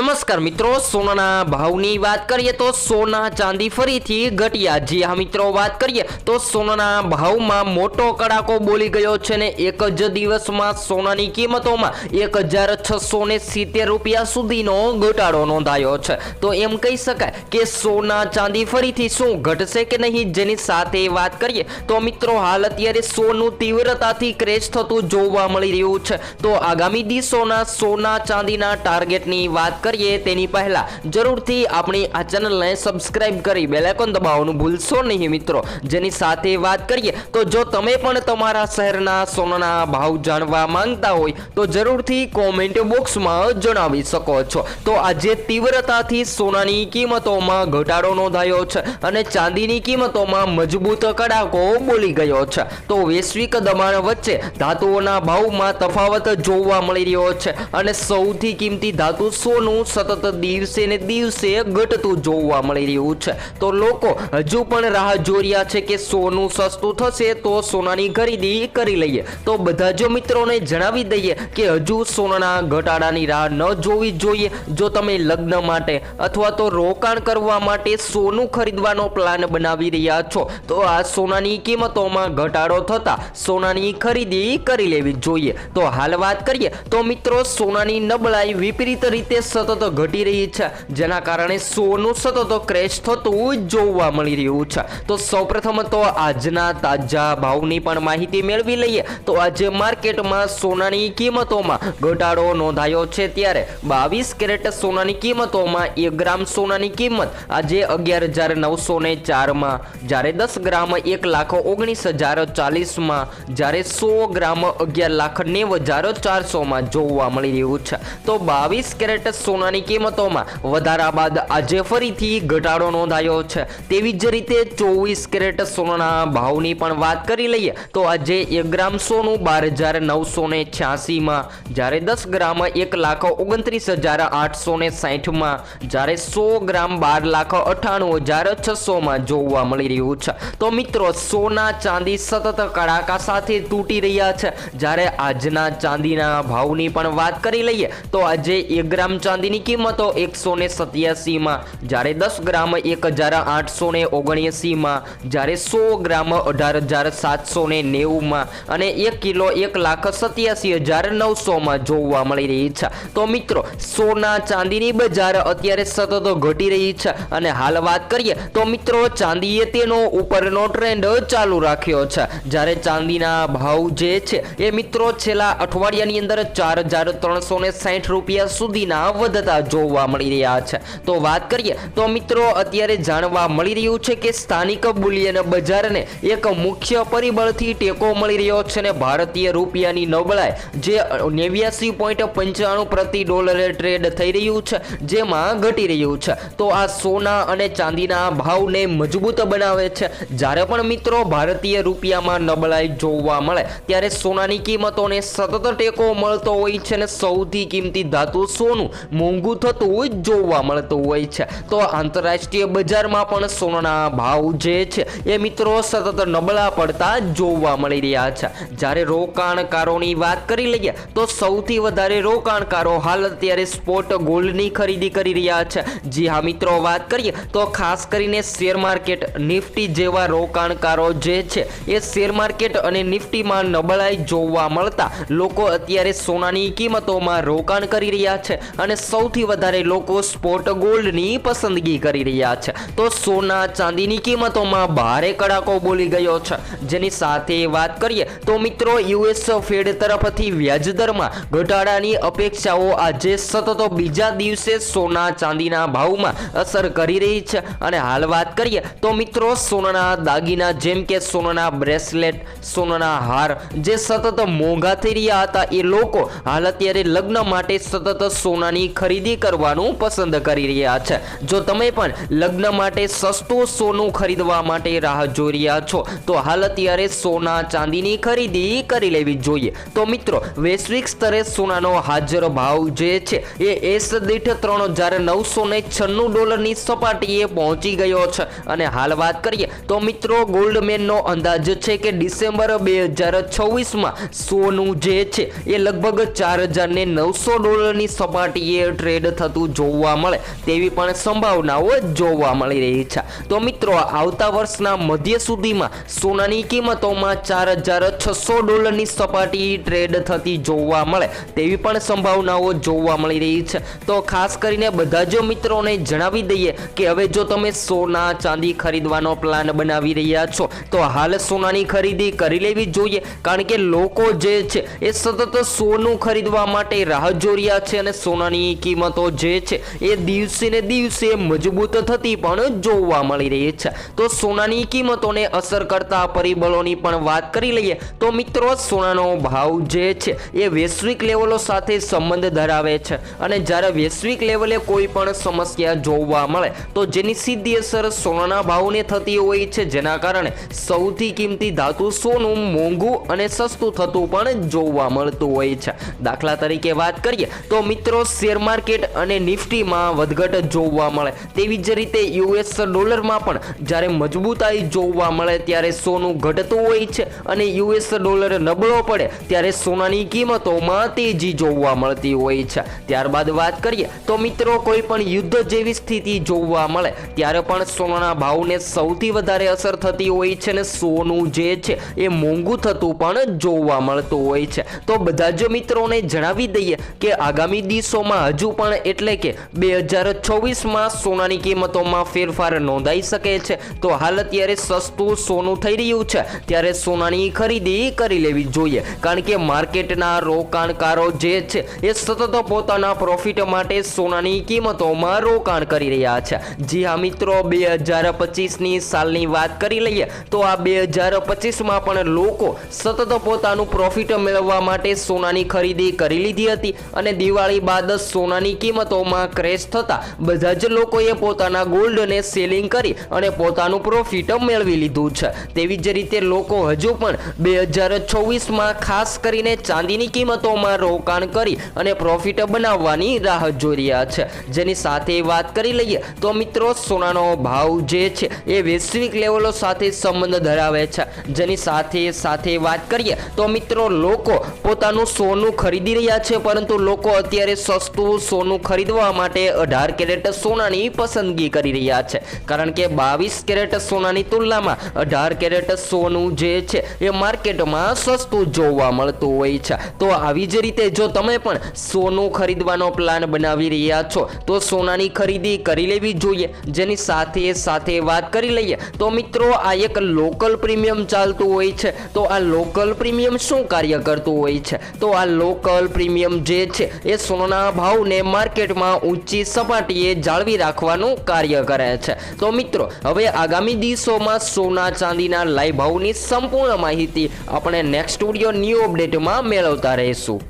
નમસ્કાર મિત્રો, સોનાના ભાવની વાત કરીએ તો સોના ચાંદી ફરીથી ઘટ્યા. જી હા મિત્રો, વાત કરીએ તો સોનાના ભાવમાં મોટો કડાકો બોલી ગયો છે ને એક જ દિવસમાં સોનાની કિંમતોમાં એક હજાર છસો ને સિત્તેર રૂપિયા સુધીનો ઘટાડો નોંધાયો છે. તો એમ કહી શકાય કે સોના ચાંદી ફરીથી શું ઘટશે કે નહીં જેની સાથે વાત કરીએ તો મિત્રો, હાલ અત્યારે સોનું તીવ્રતાથી ક્રેશ થતું જોવા મળી રહ્યું છે. તો આગામી દિવસોના સોના ચાંદીના ટાર્ગેટની વાત કરીએ તેની પહેલા જરૂરથી આપણી આ ચેનલને સબસ્ક્રાઈબ કરી બેલાઇકોન દબાવવાનું ભૂલશો નહીં મિત્રો. જેની સાથે વાત કરીએ, તો જો તમે પણ તમારા શહેરના સોનાના ભાવ જાણવા માંગતા હોય, તો જરૂરથી કોમેન્ટ બોક્સમાં જણાવી શકો છો. તો આજે તીવ્રતાથી સોનાની કિંમતોમાં ઘટાડો નોંધાયો છે અને ચાંદીની કિંમતોમાં મજબૂત કડાકો બોલી ગયો છે. તો વૈશ્વિક દબાણ વચ્ચે ધાતુઓના ભાવમાં તફાવત જોવા મળી રહ્યો છે અને સૌથી કિંમતી ધાતુ સોનું સતત દિવસે ને દિવસે ઘટતું જોવા મળી રહ્યું છે. તો લોકો હજુ પણ રાહ જોઈ રહ્યા છે કે સોનું સસ્તું થશે તો સોનાની ખરીદી કરી લઈએ. તો બધા જ મિત્રોને જણાવી દઈએ કે હજુ સોનાના ઘટાડાની રાહ ન જોવી જોઈએ. જો તમે લગ્ન માટે અથવા તો રોકાણ કરવા માટે સોનું ખરીદવાનો પ્લાન બનાવી રહ્યા છો, તો આ સોનાની કિંમતોમાં ઘટાડો થતા સોનાની ખરીદી કરી લેવી જોઈએ. તો હાલ વાત કરીએ, તો મિત્રો, સોનાની નબળાઈ વિપરીત રીતે સતત ઘટી રહી છે. જેના કારણે સોનું સતત ક્રેશ થતું જોવા મળી રહ્યું છે. તો સૌપ્રથમ તો આજના તાજા ભાવની પણ માહિતી મેળવી લઈએ. તો આજે માર્કેટમાં સોનાની કિંમતોમાં ઘટાડો નોંધાયો છે ત્યારે બાવીસ કેરેટ સોનાની કિંમતોમાં એક ગ્રામ સોનાની કિંમત આજે અગિયાર હજાર નવસો ને ચારમાં, જ્યારે દસ ગ્રામ એક લાખ ઓગણીસ હજાર ચાલીસમાં, જ્યારે સો ગ્રામ અગિયાર લાખ નેવ હજાર ચારસોમાં જોવા મળી રહ્યું છે. તો બાવીસ કેરેટ સોનાની કિંમતોમાં વધારા બાદ આજે ફરીથી ઘટાડો નોંધાયો છે. તેવી જ રીતે ચોવીસ કેરેટ સોનાના ભાવની પણ વાત કરી લઈએ તો આજે એક ગ્રામ સોનું બાર હજાર નવસો ને છ્યાસીમાં, જ્યારે દસ ગ્રામ એક લાખ ઓગણત્રીસ હજાર આઠસો ને સાહીઠમાં જ્યારે સો ગ્રામ બાર લાખ અઠ્ઠાણું હજાર છસોમાં જોવા મળી રહ્યું છે. તો મિત્રો, સોના ચાંદી સતત કડાકા સાથે તૂટી રહ્યા છે. જ્યારે આજના ચાંદીના ભાવની પણ વાત કરી લઈએ તો આજે એક ગ્રામ ચાંદીની કિંમતો એકસો ને સત્યાસીમાં, જ્યારે દસ ગ્રામ એક હજાર આઠસો ને ઓગણએંસીમાં જ્યારે સો ગ્રામ અઢાર હજાર સાતસો ને નેવુંમાં અને એક કિલો એક લાખ સત્યાસી હજાર નવસોમાં જોવા મળી રહી છે. તો મિત્રો, સોના ચાંદીની બજાર અત્યારે સતત ઘટી રહી છે અને હાલ વાત કરીએ, તો મિત્રો, ચાંદીએ તેનો ઉપરનો ટ્રેન્ડ ચાલુ રાખ્યો છે. જ્યારે ચાંદીના ભાવ જે છે, એ મિત્રો છેલ્લા અઠવાડિયાની અંદર ચાર હજાર ત્રણસો ને સાઠ રૂપિયા સુધીના વધતા જોવા મળી રહ્યા છે. તો વાત કરીએ, તો મિત્રો અત્યારે જાણવા મળી રહ્યું છે કે સ્થાનિક બુલિયન બજારને એક મુખ્ય પરિબળથી ટેકો મળી રહ્યો છે ને ભારતીય રૂપિયાની નબળાઈ જે નેવ્યાસી પોઈન્ટ પંચાણું પ્રતિ ડોલરે ટ્રેડ થઈ રહ્યું છે, જેમાં ઘટી રહ્યું છે. તો આ સોના અને ચાંદીના ભાવને મજબૂત બનાવે છે. જ્યારે પણ મિત્રો ભારતીય રૂપિયામાં નબળાઈ જોવા મળે, ત્યારે સોનાની કિંમતોને સતત ટેકો મળતો હોય છે ને સૌથી કિંમતી ધાતુ સોનું મોંઘું થતું જોવા મળતું હોય છે. તો આંતરરાષ્ટ્રીય બજારમાં પણ સોનાના ભાવ જે છે એ મિત્રો સતત નબળા પડતા જોવા મળી રહ્યા છે. જ્યારે રોકાણકારોની વાત કરી લઈએ તો સૌથી વધારે રોકાણકારો હાલ અત્યારે સ્પોટ ગોલ્ડની ખરીદી કરી રહ્યા છે. જી હા મિત્રો, વાત કરીએ તો ખાસ કરીને શેર માર્કેટ નિફ્ટી જેવા રોકાણકારો જે છે એ શેર માર્કેટ અને નિફ્ટીમાં નબળાઈ જોવા મળતા લોકો અત્યારે સોનાની કિંમતોમાં રોકાણ કરી રહ્યા છે અને સૌથી વધારે લોકો સ્પોટ ગોલ્ડની પસંદગી કરી રહ્યા છે. તો સોના ચાંદીની કિંમતોમાં ભારે કડાકો બોલી ગયો છે. જેની સાથે વાત કરીએ તો મિત્રો યુએસ ફેડ તરફથી વ્યાજદરમાં ઘટાડાની અપેક્ષાઓ આજે સતત બીજા દિવસે સોના ચાંદીના ભાવમાં અસર કરી રહી છે. અને હાલ વાત કરીએ તો મિત્રો સોનાના દાગીના જેમ કે સોનાના બ્રેસલેટ, સોનાના હાર જે સતત મોંઘા થઈ રહ્યા હતા એ લોકો હાલ અત્યારે લગ્ન માટે સતત સોનાની ખરીદી કરવાનું પસંદ કરી રહ્યા છે. જો તમે પણ લગ્ન માટે સસ્તું સોનું ખરીદવા માટે રાહ જોઈ રહ્યા છો, તો હાલ અત્યારે સોના ચાંદીની ખરીદી કરી લેવી જોઈએ. તો મિત્રો, વૈશ્વિક સ્તરે સોનાનો હાજર ભાવ જે છે, એ એસ દીઠ ત્રણ હજાર નવસો ને છન્નું ડોલરની સપાટીએ પહોંચી ગયો છે. અને હાલ વાત કરીએ, તો મિત્રો, ગોલ્ડમેનનો અંદાજ છે કે ડિસેમ્બર બે હજાર છવ્વીસમાં સોનું જે છે, એ લગભગ ચાર હજાર ને નવસો ડોલરની સપાટીએ ટ્રેડ થતું જોવા મળે તેવી પણ સંભાવનાઓ જોવા મળી રહી છે. તો મિત્રો, આવતા વર્ષના મધ્ય સુધીમાં સોનાની કિંમતોમાં ચાર હજાર છસો ડોલરની સપાટી ટ્રેડ થતી જોવા મળે તેવી પણ સંભાવનાઓ જોવા મળી રહી છે. તો ખાસ કરીને બધા જ મિત્રોને જણાવી દઈએ કે હવે જો તમે સોના ચાંદી ખરીદવાનો પ્લાન બનાવી રહ્યા છો, તો હાલ સોનાની ખરીદી કરી લેવી જોઈએ. કારણ કે લોકો જે છે એ સતત સોનું ખરીદવા માટે રાહ જોઈ છે અને સોનાની કિંમતો જે છે એ દિવસે ને દિવસે મજબૂત થતી પણ જોવા મળી રહી છે. તો સોનાની કિંમતોને અસર કરતા પરિબળોની પણ વાત કરી લઈએ તો મિત્રો સોનાનો ભાવ જે છે એ વૈશ્વિક લેવલો સાથે સંબંધ ધરાવે છે અને જ્યારે વૈશ્વિક લેવલે કોઈ પણ સમસ્યા જોવા મળે તો જેની સીધી અસર સોનાના ભાવને થતી હોય છે. જેના કારણે સૌથી કિંમતી ધાતુ સોનું મોંઘું અને સસ્તું થતું પણ જોવા મળતું હોય છે. દાખલા તરીકે વાત કરીએ તો મિત્રો શેર માર્કેટ અને નિફ્ટીમાં વધઘટ જોવા મળે. તેવી જ રીતે યુએસ ડોલરમાં પણ જ્યારે મજબૂતાઈ જોવા મળે ત્યારે સોનું ઘટતું હોય છે અને યુએસ ડોલર નબળો પડે ત્યારે સોનાની કિંમતોમાં તેજી જોવા મળતી હોય છે. ત્યારબાદ વાત કરીએ તો મિત્રો કોઈ પણ યુદ્ધ જેવી સ્થિતિ જોવા મળે ત્યારે પણ સોનાના ભાવને સૌથી વધારે અસર થતી હોય છે ને સોનું જે છે એ મોંઘું થતું પણ જોવા મળતું હોય છે. તો બધા જ મિત્રોને જણાવી દઈએ કે આગામી દિવસોમાં હજુ પણ એટલે કે બે હજાર છવ્વીસમાં સોનાની કિંમતોમાં ફેરફાર નોંધાઈ શકે છે. તો હાલ અત્યારે સસ્તું સોનું થઈ રહ્યું છે. ત્યારે સોનાની ખરીદી કરી લેવી જોઈએ. કારણ કે માર્કેટના રોકાણકારો જે છે, એ સતત પોતાના પ્રોફિટ માટે સોનાની કિંમતોમાં રોકાણ કરી રહ્યા છે. જી હા મિત્રો, બે હજાર પચીસની સાલની વાત કરી લઈએ, તો આ બે હજાર પચીસમાં પણ લોકો સતત પોતાનું પ્રોફિટ મેળવવા માટે સોનાની ખરીદી કરી લીધી હતી અને દિવાળી બાદ સોનાની કિંમતોમાં ક્રેશ થતા બધા જ લોકોએ પોતાના ગોલ્ડને સેલિંગ કરી અને પોતાનું પ્રોફિટ મેળવી લીધું છે. તેવી જ રીતે લોકો હજુ પણ બે હજાર છવ્વીસમાં ખાસ કરીને ચાંદીની કિંમતોમાં રોકાણ કરી અને પ્રોફિટ બનાવવાની રાહ જોઈ રહ્યા છે. જેની સાથે વાત કરી લઈએ તો મિત્રો સોનાનો ભાવ જે છે એ વૈશ્વિક લેવલો સાથે સંબંધ ધરાવે છે. જેની સાથે સાથે વાત કરીએ તો મિત્રો લોકો પોતાનું સોનું ખરીદી રહ્યા છે, પરંતુ લોકો અત્યારે સસ્તું સોનું ખરીદવા માટે અઢાર કેરેટ સોનાની પસંદગી કરી રહ્યા છે. કારણ કે બાવીસ કેરેટ સોનાની તુલનામાં અઢાર કેરેટ સોનું જે છે, એ માર્કેટમાં સસ્તું જોવા મળતું હોય છે. તો આવી જ રીતે જો તમે પણ સોનું ખરીદવાનો પ્લાન બનાવી રહ્યા છો, તો સોનાની ખરીદી કરી લેવી જોઈએ. જેની સાથે સાથે વાત કરી લઈએ, તો મિત્રો આ એક લોકલ પ્રીમિયમ ચાલતું હોય છે. તો આ લોકલ પ્રીમિયમ શું કાર્ય કરતું હોય છે? તો આ લોકલ પ્રીમિયમ જે છે, એ સોનાના ભાવને માર્કેટમાં ઊંચી સપાટીએ જાળવી રાખવાનું કાર્ય કરે છે. તો મિત્રો, હવે આગામી દિવસોમાં સોના ચાંદીના લાઈ ભાવની સંપૂર્ણ માહિતી આપણે નેક્સ્ટ સ્ટુડિયો ન્યૂ અપડેટમાં મેળવતા રહીશું.